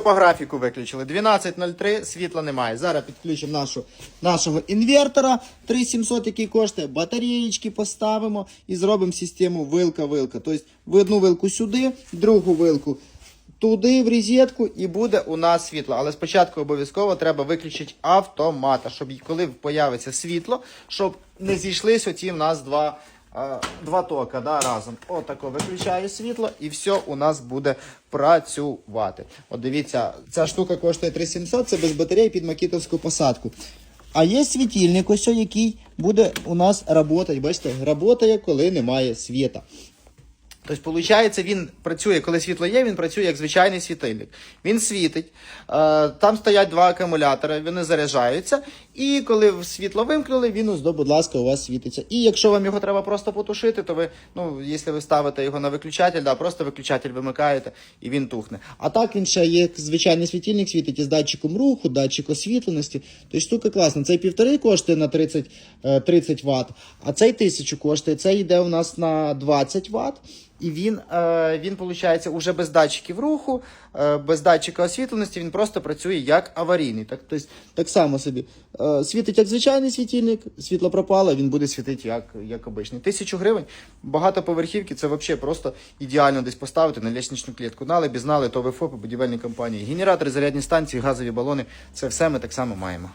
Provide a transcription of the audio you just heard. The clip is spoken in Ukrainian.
По графіку виключили. 12.03, світла немає. Зараз підключимо нашу, нашого інвертора 3700, який коштує. Батареєчки поставимо і зробимо систему вилка-вилка. Тобто в одну вилку сюди, другу вилку туди в розетку і буде у нас світло. Але спочатку обов'язково треба виключити автомата, щоб коли появиться світло, щоб не зійшлись оці в нас два. Два тока да, разом. Отако виключаю світло, і все у нас буде працювати. От дивіться, ця штука коштує 3700, це без батареї під макітовську посадку. А є світильник, ось який буде у нас працювати. Бачите, працює, коли немає світа. Тобто, виходить, він працює, коли світло є, він працює як звичайний світильник. Він світить, е, там стоять два акумулятори, вони заряджаються, і коли світло вимкнули, він ось, будь ласка, у вас світиться. І якщо вам його треба просто потушити, то ви, ну, якщо ви ставите його на виключатель, да, просто виключатель вимикаєте і він тухне. А так він ще є як звичайний світильник, світить із датчиком руху, датчик освітленості. Тобто штука класна. Цей півтори коштує на 30, е, 30 Вт, а цей тисячу коштує. Цей йде у нас на 20 Вт. І він, е, він виходить, уже без датчиків руху, е, без датчика освітленості, він просто працює як аварійний. Так, тобто, так само собі е, світить як звичайний світильник, світло пропало, він буде світити як, як обичний. Тисячу гривень, багатоповерхівки, це взагалі просто ідеально десь поставити на лестничну клітку. Знали, бі знали, то ВФОПи, будівельні компанії. Генератори, зарядні станції, газові балони це все ми так само маємо.